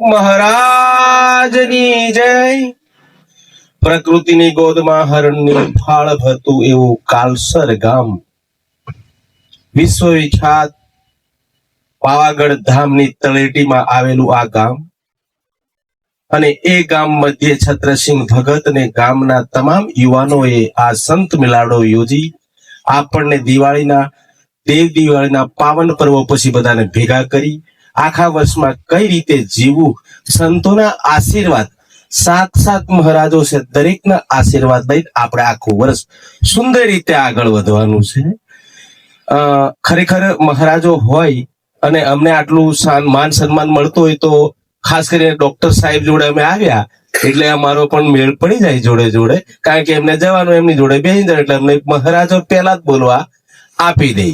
મહારાજની જય. પ્રકૃતિની ગોદમાં હરણની ફાળ ભરતું એવું કાલસર ગામ. વિશ્વવિખ્યાત પાવાગઢ ધામની તળેટીમાં આવેલું આ ગામ. અને એ ગામ મધ્યે છત્રસિંહ ભગત ને ગામના તમામ યુવાનોએ આ સંત મિલાડો યોજી આપણને દિવાળીના, દેવ દિવાળીના પાવન પર્વ પછી બધાને ભેગા કરી આખા વર્ષમાં કઈ રીતે જીવવું? સંતોના આશીર્વાદ. સાત સાત મહારાજો છે, દરેકના આશીર્વાદ લઈ આપણે આખું વર્ષ સુંદર રીતે આગળ વધવાનું છે. ખરેખર મહારાજો હોય અને અમને આટલું માન સન્માન મળતું હોય તો ખાસ કરીને ડોક્ટર સાહેબ જોડે અમે આવ્યા, એટલે અમારો પણ મેળ પડી જાય જોડે જોડે, કારણ કે એમને જવાનું, એમની જોડે બેસી જાય, એટલે અમને મહારાજો પહેલા જ બોલવા આપી દે.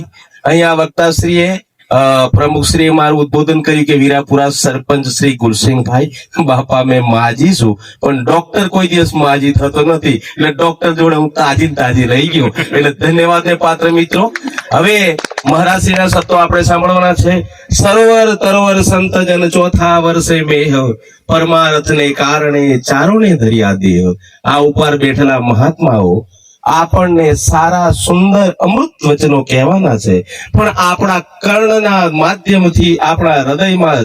અહીંયા વક્તાશ્રીએ અ, પ્રમુખશ્રીએ મારું ઉદબોધન કર્યું કે વીરાપુરા સરપંચ શ્રી ગુલસિંહભાઈ બાપા મેં માજી છું પણ ડોક્ટર કોઈ દિવસ માજી થતો નથી. એટલે ડોક્ટર જોડે હું તાજી તાજી રહી ગયો. એટલે ધન્યવાદ ને પાત્ર મિત્રો. હવે મહારાજશ્રીના શબ્દો આપણે સાંભળવાના છે. સરોવર તરોવર સંત જન ચોથા વર્ષે મેહ પરમાર્થ ને કારણે ચારોને ધર્યા દેહ. આ ઉપર બેઠેલા મહાત્માઓ આપણને સારા, સુંદર, અમૃત વચનો કહેવાના છે. પણ આપણા કર્ણના માધ્યમથી આપણા હૃદયમાં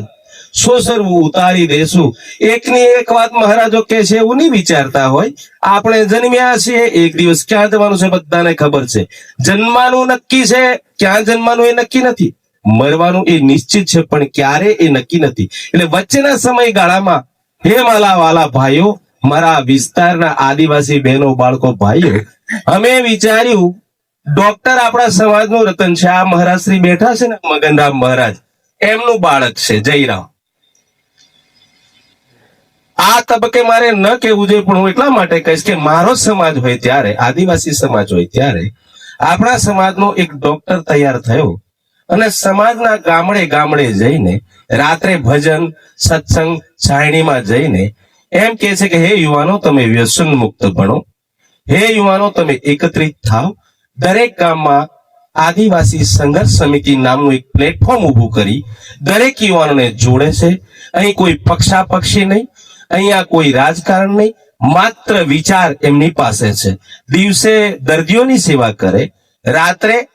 સોસરવું ઉતારી દેશું. એકની એક વાત મહારાજો કે છે, એવું નહીં વિચારતા હોય. આપણે જન્મ્યા છીએ, એક દિવસ ક્યાં જવાનું છે બધાને ખબર છે. જન્મવાનું નક્કી છે, ક્યાં જન્મવાનું એ નક્કી નથી. મરવાનું એ નિશ્ચિત છે, પણ ક્યારે એ નક્કી નથી. એટલે વચ્ચેના સમયગાળામાં, હે માલા વાલા ભાઈઓ, મારા વિસ્તારના આદિવાસી બહેનો, બાળકો, ભાઈઓ અમે વિચાર્યું, ડોક્ટર આપણા સમાજનું રતન છે. આ મહારાજશ્રી બેઠા છે ને, મગનરામ મહારાજ. એમનું બાળક છે, જયરામ. આ તબક્કે મારે ન કહેવું જોઈએ, પણ હું એટલા માટે કહીશ કે મારો સમાજ હોય ત્યારે, આદિવાસી સમાજ હોય ત્યારે, આપણા સમાજનો એક ડોક્ટર તૈયાર થયો અને સમાજના ગામડે ગામડે જઈને રાત્રે ભજન, સત્સંગ, છાયણીમાં જઈને એમ કે છે કે, હે યુવાનો, તમે વ્યસન મુક્ત બનો હે યુવાનો, તમે એકત્રિત થાવ દરેક ગામમાં આદિવાસી સંઘર્ષ સમિતિ નામનું એક પ્લેટફોર્મ ઊભું કરી દરેક યુવાનોને જોડે છે. અહીં કોઈ પક્ષાપક્ષી નહીં, અહીંયા કોઈ રાજકારણ નહીં, માત્ર વિચાર એમની પાસે છે. દિવસે દર્દીઓની સેવા કરે, રાત્રે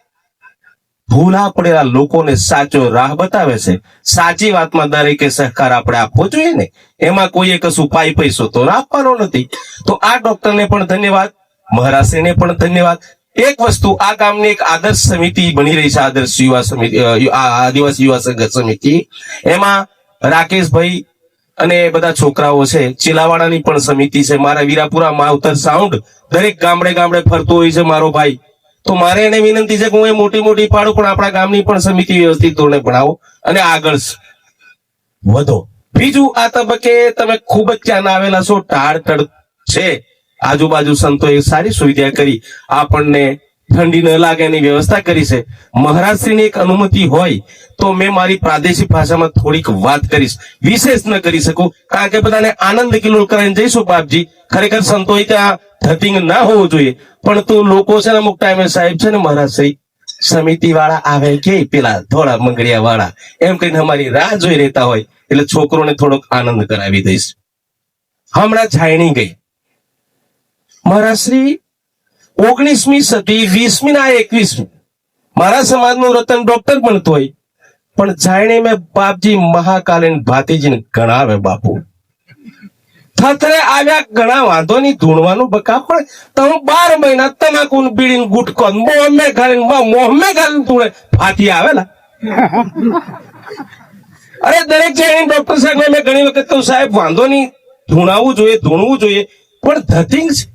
ભૂલા પડેલા લોકોને સાચો રાહ બતાવે છે. સાચી વાતમાં દરેકે સહકાર આપણે આપવો જોઈએ ને? એમાં કોઈએ કશું પાઈ પૈસો તો આપવાનો નથી. તો આ ડોક્ટરને પણ ધન્યવાદ. મહારાષ્ટ્રને પણ ધન્યવાદ. એક વસ્તુ, આ ગામની એક આદર્શ સમિતિ બની રહી છે, આદર્શ યુવા સમિતિ આદિવાસી યુવા સંઘર્ષ સમિતિ. એમાં રાકેશભાઈ અને બધા છોકરાઓ છે, ચીલાવાડાની પણ સમિતિ છે, મારા વીરાપુરા માવતર સાઉન્ડ, દરેક ગામડે ગામડે ફરતો હોય છે મારો ભાઈ. તો મારે એને વિનંતી છે કે હું એ મોટી મોટી પાડું, પણ આપણા ગામની પણ સમિતિ વ્યવસ્થિત ધોરણે ભણાવો અને આગળ વધો. બીજું આ તબક્કે તમે ખૂબ જ ત્યાં આવેલા છો ટાળટળ છે. આજુબાજુ સંતોએ સારી સુવિધા કરી. આપણને ઠંડી ન લાગે એની વ્યવસ્થા કરી છે. મહારાષ્ટ્રની એક અનુમતિ હોય તો મેં મારી પ્રાદેશિક ભાષામાં થોડીક વાત કરીશ. વિશેષ ન કરી શકું. કારણ કે બધાને આનંદ કિલોલ કરીને જઈશું, બાપજી. ખરેખર સંતોએ ત્યાં ધતિંગ ના હોવું જોઈએ. પણ તો લોકો છે ને અમુક ટાઈમે સાહેબ છે ને મહારાજ સમિતિ વાળા આવે કે પેલા થોડા મંગળિયા વાળા એમ કહીને અમારી રાહ જોઈ રહેતા હોય. એટલે છોકરોને થોડોક આનંદ કરાવી દઈશ. હમણાં છાયણી ગઈ. મહારાશ્રી ઓગણીસમી સદી, વીસમી ના એકવીસમી. મારા સમાજનું રતન ડોક્ટર બનતું હોય. પણ જાણે મેં બાપજી મહાકાલીન ભાતીજીને ગણાવે બાપુ. થથરે આવ્યા ઘણા વાંધો નહીં ધૂણવાનું બકા, પણ તમે બાર મહિના તમાકુ બીડી ગુટકો, મોહમે ખાલીને મોહમે ખાલીને ધૂણે ભાતી આવેલા. અરે દરેક જઈને ડોક્ટર સાહેબ મેં ઘણી વખત કહું સાહેબ, વાંધો નહીં ધૂણાવવું જોઈએ, ધૂણવું જોઈએ, પણ ધતિંગ છે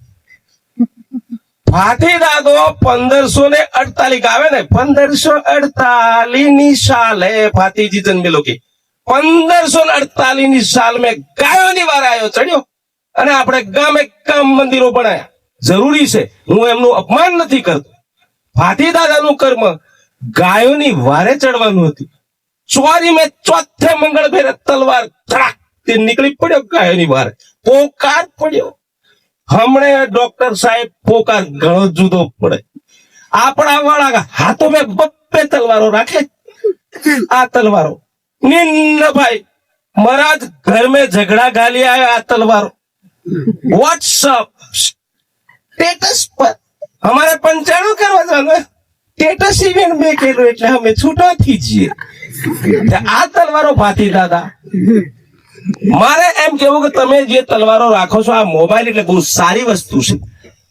ફાટી દાદો પંદરસો ને અડતાલીસ આવે ને, પંદરસો અડતાલીસની સાલે ફાતીજી જન્મેલો કે. પંદરસો ને અડતાલીસની સાલ મેં ગાયોની વાર આવ્યો ચડ્યો. અને આપણે ગામે ગામ મંદિરો બનાયા. જરૂરી છે, હું એમનું અપમાન નથી કરતો. ફાટી દાદાનું કર્મ ગાયોની વારે ચડવાનું હતું. ચોરી મેં ચોથે મંગળ ફેરે તલવાર ધડાક તે નીકળી પડ્યો ગાયોની વારે. પોકાર પડ્યો. હમણે ડોક્ટર સાહેબ પોકાર ઘણો જુદો પડે. આપણા વાળા હાથો મેં બપ્પે તલવારો રાખે. આ તલવારો. નિન્ન ભાઈ મહારાજ ઘર મેં ઝઘડા ગાલી આવ્યા આ તલવારો. વોટ્સઅપ સ્ટેટસ પર. અમારે પંચાણું કરવા જવાનું સ્ટેટસ ઇવેન્ટ મેં કર્યું એટલે અમે છૂટો થઈ જઈએ. આ તલવારો ભાતી દાદા. મારે એમ કેવું કે તમે જે તલવારો રાખો છો, આ મોબાઈલ એટલે બહુ સારી વસ્તુ છે.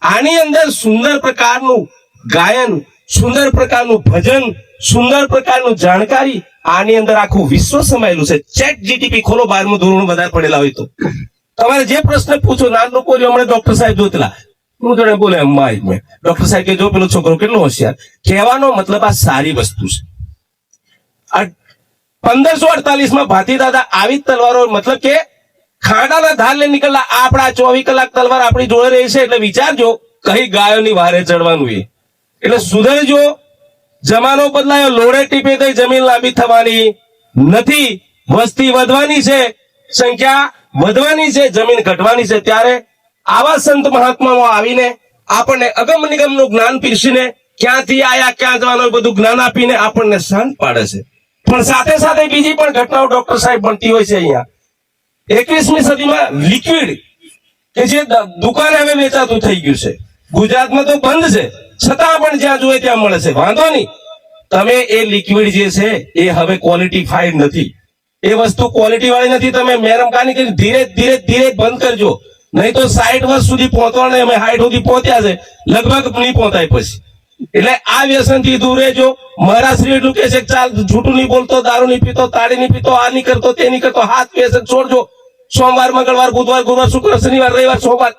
આની અંદર સુંદર પ્રકારનું ગાયન, સુંદર પ્રકારનું ભજન, સુંદર પ્રકારનું જાણકારી, આની અંદર આખું વિશ્વ સમાયેલું છે. ચેટ જીટીપી ખોલો, બારમું ધોરણ વધારે પડેલા હોય તો. તમારે જે પ્રશ્ન પૂછો, નાનું પોર્યો હમણાં ડોક્ટર સાહેબ જોતલા હું જોડે બોલે અમ્મા મેં ડોક્ટર સાહેબ કે, જો પેલો છોકરો કેટલો હોશિયાર. કહેવાનો મતલબ આ સારી વસ્તુ છે. આ પંદરસો અડતાલીસમાં ભાતી દાદા આવી તલવારો, મતલબ કે ખાડાના ધાર લઈ નીકળલા. આપણા ચોવીસ કલાક તલવાર આપણી જોડે રહી છે એટલે વિચારજો કઈ ગાયોની વારે ચડવાનું એ. એટલે સુધરજો. જમાનો બદલાયો, લોડે ટીપે થઈ જમીન લાંબી થવાની નથી. વસ્તી વધવાની છે, સંખ્યા વધવાની છે, જમીન ઘટવાની છે. ત્યારે આવા સંત મહાત્માઓ આવીને આપણને અગમ નિગમનું જ્ઞાન પીરસીને ક્યાંથી આયા, ક્યાં જવાનું બધું જ્ઞાન આપીને આપણને શાંત પાડે છે. પણ સાથે સાથે બીજી પણ ઘટનાઓ ડોક્ટર સાહેબ બનતી હોય છે અહીંયા. એકવીસમી સદીમાં લિક્વિડ કે જે દુકાને હવે વેચાતું થઈ ગયું છે. ગુજરાતમાં તો બંધ છે. છતાં પણ જ્યાં જોઈએ ત્યાં મળે છે. વાંધો નહીં. તમે એ લિક્વિડ જે છે, એ હવે ક્વોલિટી ફાઈડ નથી. એ વસ્તુ ક્વોલિટી વાળી નથી. તમે મેરમ કાની કરી ધીરે ધીરે ધીરે બંધ કરજો. નહીં તો સાઠ વર્ષ સુધી પહોંચવાના, અમે હાઈટ સુધી પહોંચ્યા છે. લગભગ નહીં પહોંચાય પછી. એટલે આ વ્યસનથી દૂર રહેજો. મારા શ્રી એટલું કે છે ચાલ, જૂઠું નહીં બોલતો, દારૂ નહીં પીતો, તાળી નહીં પીતો, આ નહીં કરતો, તે નહીં કરતો, હાથ વ્યસન છોડજો. સોમવાર, મંગળવાર, બુધવાર, ગુરુવાર, શુક્ર, શનિવાર, રવિવાર, સોમવાર.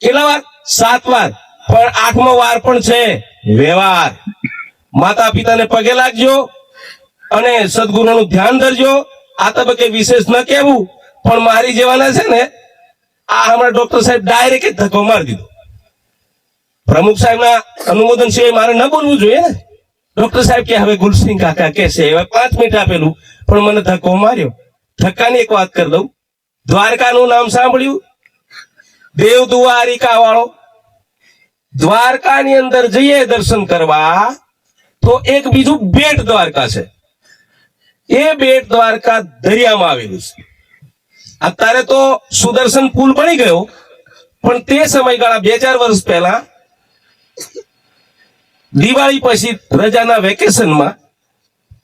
કેટલા વાર? સાત વાર. પણ આઠમો વાર પણ છે. વ્યવહાર. માતા પિતાને પગે લાગજો અને સદગુરુનું ધ્યાન ધરજો. આ તબક્કે વિશેષ ન કહેવું, પણ મારી જેવાના છે ને, આ હમણાં ડોક્ટર સાહેબ ડાયરેક્ટ ધક્કો મારી દીધો. પ્રમુખ સાહેબના અનુમોદન સિવાય મારે ન બોલવું જોઈએ ને? ડોક્ટર સાહેબ કે હવે ગુલસિંહ કાકા કે હવે પાંચ મિનિટ આપેલું, પણ મને ધક્કો માર્યો. ધક્કાની એક વાત કરી દઉં. દ્વારકાનું નામ સાંભળ્યું? દેવ દ્વારિકા વાળો દ્વારકાની અંદર જઈએ દર્શન કરવા, તો એક બીજું બેટ દ્વારકા છે. એ બેટ દ્વારકા દરિયામાં આવેલું છે. અત્યારે તો સુદર્શન પુલ બની ગયો, પણ તે સમયગાળા બે ચાર વર્ષ પહેલા દિવાળી પછી રજાના વેકેશનમાં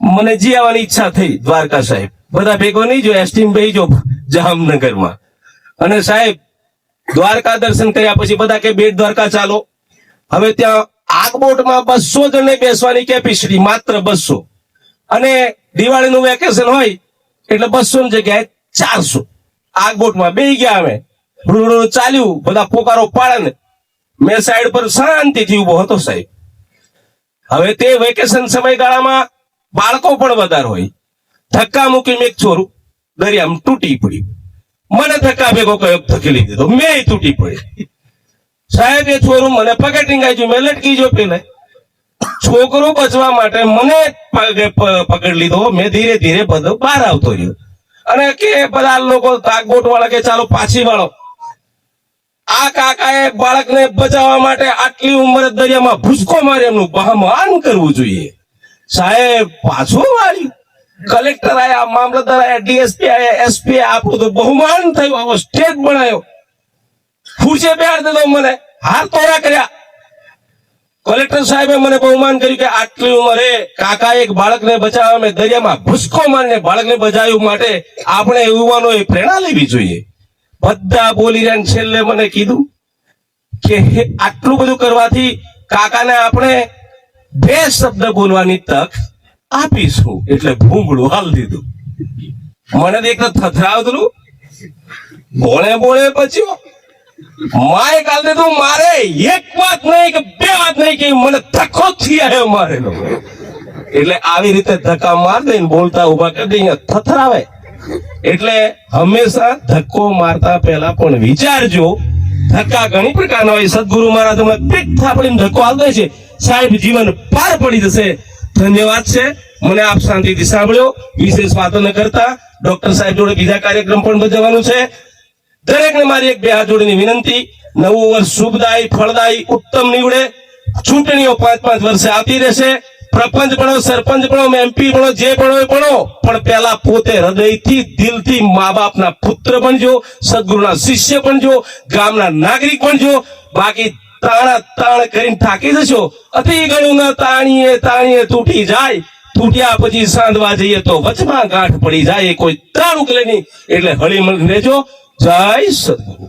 મને જી આવવાની ઈચ્છા થઈ દ્વારકા સાહેબ. બધા ભેગો નહીં જો એસટીમ ભાઈ જો જામનગરમાં. અને સાહેબ, દ્વારકા દર્શન કર્યા પછી બધા કે બેટ દ્વારકા ચાલો. હવે ત્યાં આગબોટમાં બસો જણને બેસવાની કેપેસિટી માત્ર બસો. અને દિવાળીનું વેકેશન હોય એટલે બસો ની જગ્યાએ ચારસો. આગબોટમાં બે ગયા અમે. ચાલ્યું, બધા પોકારો પાડે મેં સાઈડ પર શાંતિથી ઊભો હતો સાહેબ. હવે તે વેકેશન સમયગાળામાં બાળકો પણ વધારે હોય. ધક્કા મૂકી મેં છોરું દરિયામાં તૂટી પડ્યું. મને ધક્કા ભેગો કયો ધકેલી દીધો. મેં તૂટી પડી સાહેબ, એ છોરું મને પગે ટીંગાઈ મેં લટકી જો પેલા. છોકરો બચવા માટે મને પકડ લીધો. મેં ધીરે ધીરે બધો બહાર આવતો રહ્યો. અને કે, બધા લોકો તાગબોટ વાળા કે ચાલો પાછી વાળો. આ કાકાએ બાળકને બચાવવા માટે આટલી ઉંમરે દરિયામાં ભૂસકો મારે એમનું બહામાન કરવું જોઈએ. સાહેબ, પાછું વાળ્યું કલેક્ટર આયા, મામલતદાર આયા, ડીએસપી આયા, એસપી આપણું તો બહુમાન થયું, આવો સ્ટેજ બનાવ્યો. ખુરશી બેહાડ દીધો મને, હાર તોરા કર્યા. કલેક્ટર સાહેબે મને બહુમાન કર્યું કે આટલી ઉંમરે કાકા એક બાળકને બચાવવા મેં દરિયામાં ભૂસકો મારીને બાળકને બચાવ્યું માટે આપણે યુવાનોએ પ્રેરણા લેવી જોઈએ. બધા બોલી રહ્યા છેલ્લે મને કીધું કે આટલું બધું કરવાથી કાકાને આપણે બે શબ્દ બોલવાની તક આપીશું. એટલે ભૂંગળું હાલ દીધું. મને દેખતા થથરાવતું બોલે બોળે પછી માએ કાલ દીધું મારે એક વાત નહીં કે બે વાત નહીં કે મને ધક્કો થી આવ્યો મારેલો. એટલે આવી રીતે ધક્કા માર દઈને બોલતા ઊભા કરી દઈને થથરાવે. એટલે હંમેશા ધક્કો મારતા પહેલા પણ વિચારજો. ધક્કા ઘણી પ્રકારના હોય. સદગુરુ મહારાજ તમને પીઠ થાપડીને ધક્કો આવતો છે. સાહેબ, જીવન પાર પડી જશે. ધન્યવાદ છે. મને આપ શાંતિથી સાંભળ્યો. વિશેષ વાતો ન કરતા. ડોક્ટર સાહેબ જોડે બીજા કાર્યક્રમ પણ ભજવવાનું છે. દરેકને મારી એક બે હાથ જોડીની વિનંતી. નવું વર્ષ શુભદાયી, ફળદાયી, ઉત્તમ નીવડે. ચૂંટણીઓ પાંચ પાંચ વર્ષે આવતી રહેશે. પ્રપંચ ભણો, સરપંચ ભણો એમપી ભણો, જે ભણો એ ભણો. પણ પેલા પોતે હૃદયથી, દિલથી મા બાપના પુત્ર બનજો, સદગુરુના શિષ્ય બનજો, ગામના નાગરિક બનજો. બાકી તાણા તાણ કરીને થાકી જશો. અતિ ગણું તાણીએ તાણીએ તૂટી જાય. તૂટ્યા પછી સાંધવા જઈએ તો વચમાં ગાંઠ પડી જાય. કોઈ ત્રણ ઉકલે નહીં એટલે હળી લેજો રહેજો. જય સદગુરુ.